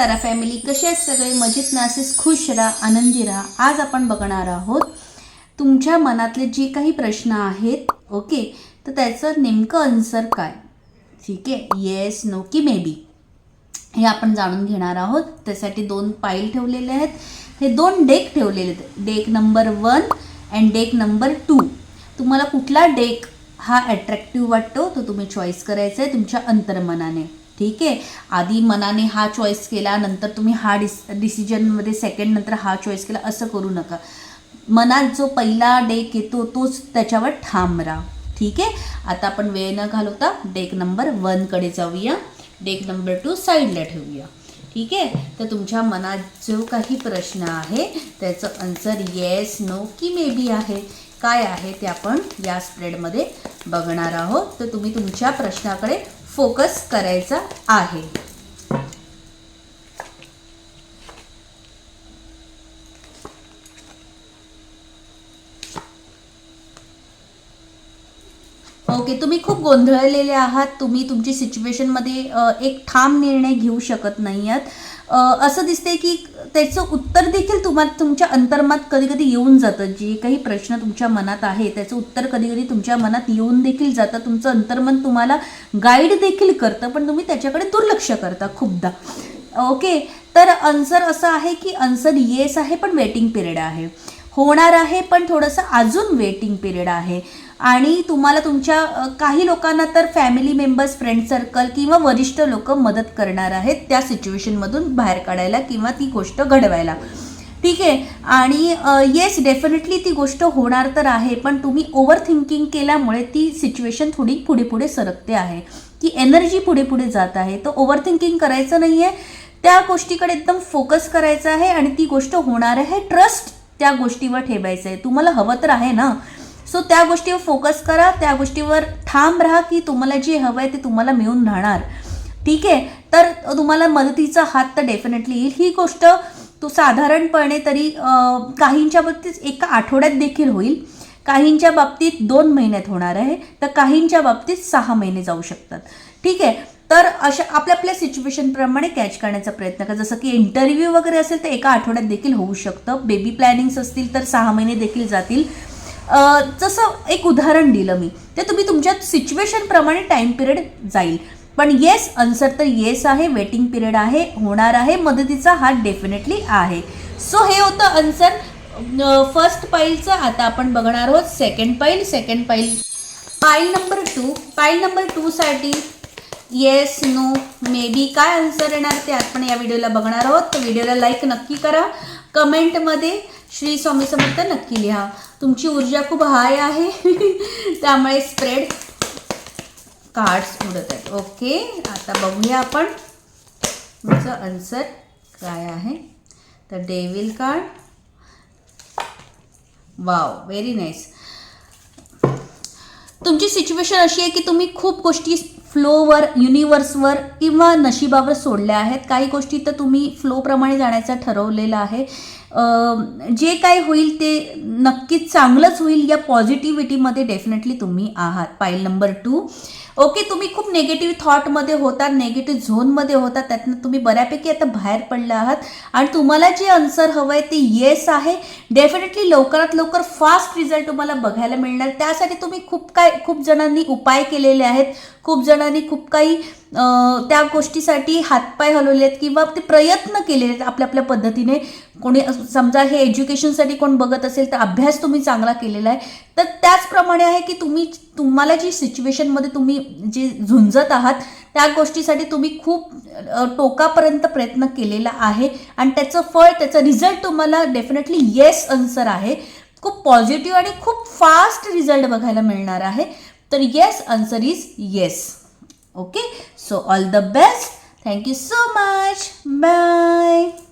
तारा family कसे आहेत सगळे? मजेत नासेस खुश राहा आनंदी राहा. आज आपण बघणार आहोत तुमच्या मनातले जे काही प्रश्न आहेत ओके तर त्याचं नेमकं आन्सर काय? ठीक आहे? येस नो की मे बी हे आपण जाणून घेणार आहोत. त्यासाठी दोन पाईल ठेवलेले आहेत. हे दोन डेक ठेवलेले आहेत. Deck number one and deck number two तुम्हाला कुठला डेक हा ॲट्रॅक्टिव्ह वाटतो? तो तुम्ही चॉईस करायचा आहे तुमच्या अंतर्मनाने. ठीक आहे? आधी मनाने हा चॉईस केला नंतर तुम्ही हा डिस डिसिजनमध्ये सेकंड नंतर हा चॉईस केला असं करू नका. मनात जो पहिला डेक येतो तोच त्याच्यावर ठाम राहा. ठीक आहे? आता आपण वेळ न घालवता डेक नंबर वनकडे जाऊया. डेक नंबर टू साईडला ठेवूया. ठीक आहे? तर तुमच्या मनात जो काही प्रश्न आहे त्याचं आन्सर येस नो की मे बी आहे. काय आहे ते आपण या स्प्रेडमध्ये बघणार आहोत. तर तुम्ही तुमच्या प्रश्नाकडे फोकस करायचा आहे. ओके तुम्ही खूप गोंधळलेले आहात. तुम्ही तुमची सिच्युएशनमध्ये एक ठाम निर्णय घेऊ शकत नाही आहात असं दिसते की त्याचं उत्तर देखील तुम्हाला तुमच्या अंतर्मात कधी कधी येऊन जातं. जे काही प्रश्न तुमच्या मनात आहे त्याचं उत्तर कधी कधी तुमच्या मनात येऊन देखील जातं. तुमचं अंतर्मन तुम्हाला गाईड देखील करतं पण तुम्ही त्याच्याकडे दुर्लक्ष करता खूपदा. ओके तर आन्सर असं आहे की आन्सर येस आहे पण वेटिंग पिरियड आहे. होणार आहे पण थोडंसं अजून वेटिंग पिरियड आहे. आणि तुम्हाला तुमच्या काही लोकांना तर फॅमिली मेंबर्स फ्रेंड सर्कल किंवा वरिष्ठ लोक मदत करणार आहेत त्या सिच्युएशनमधून बाहेर काढायला किंवा ती गोष्ट घडवायला. ठीक आहे? आणि येस डेफिनेटली ती गोष्ट होणार तर आहे पण तुम्ही ओव्हर थिंकिंग केल्यामुळे ती सिच्युएशन थोडी पुढे पुढे सरकते आहे. की एनर्जी पुढे पुढे जात आहे. तर ओव्हर थिंकिंग करायचं नाही आहे त्या गोष्टीकडे एकदम फोकस करायचा आहे आणि ती गोष्ट होणार आहे. ट्रस्ट त्या गोष्टीवर ठेवायचं आहे तुम्हाला हवं तर आहे ना? सो त्या गोष्टीवर फोकस करा त्या गोष्टीवर ठाम राहा की तुम्हाला जे हवं आहे ते तुम्हाला मिळून राहणार. ठीक आहे? तर तुम्हाला मदतीचा हात तर डेफिनेटली येईल. ही गोष्ट तो साधारणपणे तरी काहींच्या बाबतीत एका आठवड्यात देखील होईल. काहींच्या बाबतीत दोन महिन्यात होणार आहे तर काहींच्या बाबतीत सहा महिने जाऊ शकतात. ठीक आहे? तर अशा आपल्या आपल्या सिच्युएशनप्रमाणे कॅच करण्याचा प्रयत्न करा. जसं की इंटरव्ह्यू वगैरे असेल तर एका आठवड्यात देखील होऊ शकतं. बेबी प्लॅनिंग्स असतील तर सहा महिने देखील जातील. जसं एक उदाहरण दिलं मी ते तुम्ही तुमच्या सिच्युएशनप्रमाणे टाईम पिरियड जाईल. पण येस आन्सर तर येस आहे वेटिंग पिरियड आहे होणार आहे मदतीचा हात डेफिनेटली आहे. सो हे होतं आन्सर फर्स्ट पाईलचं आता आपण बघणार आहोत second pile. Second pile pile number two pile number टूसाठी yes no maybe काय आन्सर येणार ते आपण या व्हिडिओला बघणार आहोत. तर व्हिडिओला लाईक नक्की करा. कमेंटमध्ये श्री स्वामी समर्थ नक्की लिहा. तुमची ऊर्जा खूप हाय आहे. त्यामुळे स्प्रेड कार्ड्स उडत आहेत. ओके आता बघूया आपण तुमचं आन्सर काय आहे. तर devil card wow very nice तुमची सिच्युएशन अशी आहे की तुम्ही खूप गोष्टी फ्लोवर युनिवर्सवर किंवा नशिबावर सोडल्या आहेत. काही गोष्टी तर तुम्ही फ्लोप्रमाणे जाण्याचं ठरवलेलं आहे. जे काय होईल ते नक्कीच चांगलंच होईल. या पॉझिटिव्हिटीमध्ये डेफिनेटली तुम्ही आहात. पाईल नंबर टू ओके तुम्ही खूप नेगेटिव्ह थॉटमध्ये होता नेगेटिव्ह झोनमध्ये होता त्यातनं तुम्ही बऱ्यापैकी आता बाहेर पडले आहात. आणि तुम्हाला जे आन्सर हवं आहे ते येस आहे. डेफिनेटली लवकरात लवकर फास्ट रिझल्ट तुम्हाला बघायला मिळणार. त्यासाठी तुम्ही खूप काय खूप जणांनी उपाय केलेले आहेत. खूप जण जणांनी खूप काही त्या गोष्टीसाठी हातपाय हलवले आहेत किंवा ते प्रयत्न केलेले आहेत आपल्या आपल्या पद्धतीने. कोणी समजा हे एज्युकेशनसाठी कोण बघत असेल तर अभ्यास तुम्ही चांगला केलेला आहे. तर त्याचप्रमाणे आहे की तुम्ही तुम्हाला जी सिच्युएशनमध्ये तुम्ही जे झुंजत आहात त्या गोष्टीसाठी तुम्ही खूप टोकापर्यंत प्रयत्न केलेला आहे आणि त्याचं फळ त्याचं रिझल्ट तुम्हाला डेफिनेटली येस आन्सर आहे. खूप पॉझिटिव्ह आणि खूप फास्ट रिझल्ट बघायला मिळणार आहे. तर yes answer is yes Okay. So all the best. Thank you so much. Bye.